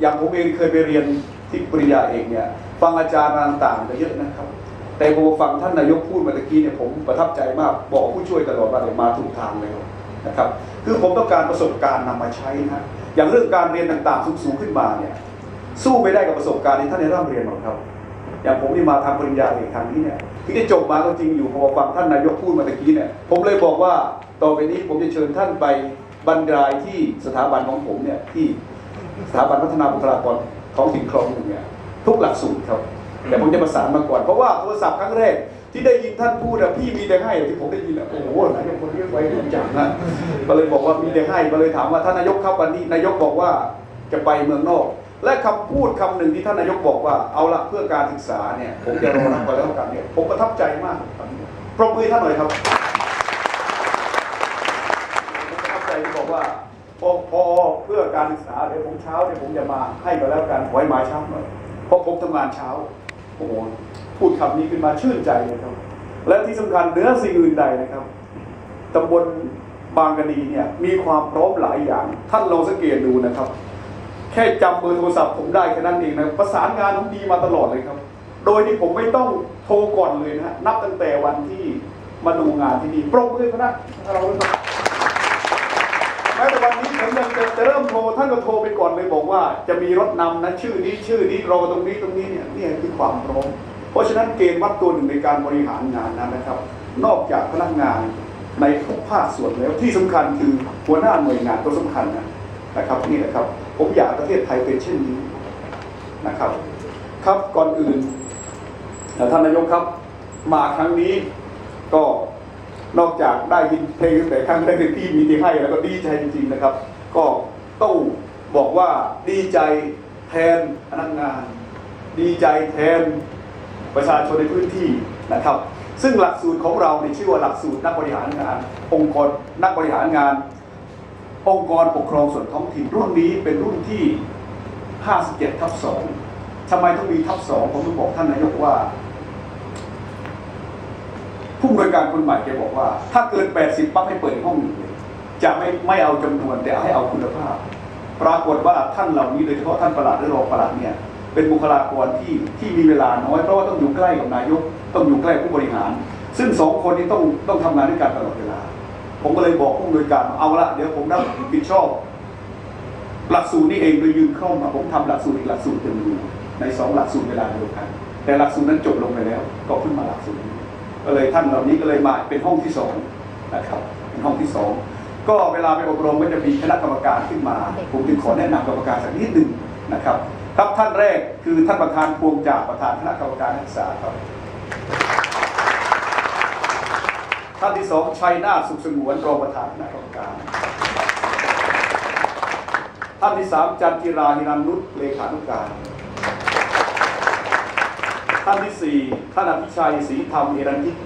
อย่างผมเองเคยไปเรียนที่ปริญญาเอกเนี่ยฟังอาจารย์ต่างๆก็เยอะนะครับ แต่พอฟังท่านนายกพูดเมื่อตะกี้เนี่ยผมประทับใจมากบอกผู้ช่วยตลอดว่าเนี่ยมาถูกทางแล้วนะครับคือผมต้องการประสบการณ์นำมาใช้นะอย่างเรื่องการเรียนต่างๆสูงๆขึ้นมาเนี่ยสู้ไม่ได้กับประสบการณ์ที่ท่านได้ร่ำเรียนหรอกครับอย่างผมที่มาทางปริญญาเอกทางนี้เนี่ยที่ได้จบมาก็จริงอยู่พอฟังท่านนายกพูดเมาตะกี้เนี่ยผมเลยบอกว่าต่อไปนี้ผมจะเชิญท่านไปบรรยายที่สถาบันของผมเนี่ยที่ สถาบันพัฒนาบุคลากรท้องถิ่นคลองหนึ่งเนี่ยทุกหลักสูตรครับ แต่ผมจะประสานมาก่อน เพราะว่าโทรศัพท์ครั้งแรกที่ได้ยินท่านพูดอะพี่มีแต่ให้ที่ผมได้ยินอะโอ้โหนายกคนนี้ไว้ทุกอย่างนะก็เลยบอกว่ามีแต่ให้ก็เลยถามว่าท่านนายกเข้าวันนี้นายกบอกว่าจะไปเมืองนอก และคำพูดคำหนึ่งที่ท่านนายกบอกว่าเอาละเพื่อการศึกษาเนี่ยผมจะรอรับไปแล้วกันเนี่ยผมประทับใจมากครับปรบมือให้ท่านหน่อยครับผมประทับใจที่บอกว่า พอพอเพื่อการศึกษาเดี๋ยวผมเช้าเนี่ยวผมจะมาให้ก็แล้วกันไว้มาเช้าหน่อยเพราะผมทำงานเช้าโอ้โหพูดคำนี้ขึ้นมาชื่นใจเลยครับ และที่สำคัญเนื้อสิ่งอื่นใดนะครับตำบลบางกะดีเนี่ยมีความพร้อมหลายอย่าง ท่านลองสังเกตดูนะครับ แค่จำเบอร์โทรศัพท์ผมได้แค่นั้นเองนะประสานงานผมดีมาตลอดเลยครับ โดยที่ผมไม่ต้องโทรก่อนเลยนะฮะนับตั้งแต่วันที่มาดูงานที่นี่ปรบมือคณะเราเลยครับ แม้แต่วันนี้ผมยังจะเริ่มโทรท่านก็โทรไปก่อนเลยบอกว่า จะมีรถนำนะชื่อนี้ชื่อนี้รอตรงนี้ตรงนี้เนี่ยนี่คือความพร้อมเพราะฉะนั้นเกณฑ์วัดตัวหนึ่งในการบริหารงานนั้นนะครับ นอกจากพนักงานในทุกภาคส่วนแล้วที่สำคัญคือหัวหน้าหน่วยงานตัวสำคัญนะนะครับนี่แหละครับ ผมอยากประเทศไทยเป็นเช่นนี้นะครับ ครับก่อนอื่นท่านนายกครับมาครั้งนี้ก็ นอกจากได้ยินเพลงแต่ครั้งแรกที่พี่มีที่ให้แล้วก็ดีใจจริงๆนะครับ ก็ต้องบอกว่าดีใจแทนพนักงาน ดีใจแทนประชาชนในพื้นที่นะครับ ซึ่งหลักสูตรของเราในชื่อว่าหลักสูตรนักบริหารงาน องค์กรนักบริหารงาน องค์กรปกครองส่วนท้องถิ่นรุ่นนี้เป็นรุ่นที่ 57ทับ2ทำไมต้องมีทับ2ผมต้องบอกท่านนายกว่า ผู้บริการคนใหม่แกบอกว่า ถ้าเกิน 80 ปั๊บให้เปิดห้องหนึ่งเลยจะไม่ไม่เอาจำนวนแต่ให้เอาคุณภาพ ปรากฏว่าท่านเหล่านี้โดยเฉพาะท่านประหลัดหรือรองประหลัดเนี่ยเป็นบุคลากรที่ที่มีเวลาน้อยเพราะว่าต้องอยู่ใกล้กับนายก ต้องอยู่ใกล้ผู้บริหาร ซึ่งสองคนนี้ต้องต้องทำงานด้วยกันตลอดเวลา ผมก็เลยบอกผู้บริการเอาละเดี๋ยวผมรับผิดชอบหลักสูตรนี้เองโดยยืนเข้ามาผมทำหลักสูตรอีกหลักสูตรหนึ่งอยู่ในสองหลักสูตรเวลาเดียวกัน แต่หลักสูตรนั้นจบลงไปแล้ว ก็ขึ้นมาหลักสูตรนี้ ก็เลยท่านเหล่านี้ก็เลยมาเป็นห้องที่สองนะครับเป็นห้องที่สองก็เวลาไปอบรมก็จะมีคณะกรรมการขึ้นมา ผมจึงขอแนะนำกรรมการสักนิดหนึ่งนะครับครับท่านแรกคือท่านประธานพวงจากประธานคณะกรรมการนักศึกษาครับ ท่านที่สองชัยนาทสุขสงวนรองประธานคณะกรรมการ ท่านที่สามจันจิราหิรันนุชเลขานุการ ท่านที่สี่ท่านอภิชัยศรีธรรมเอรัญยิก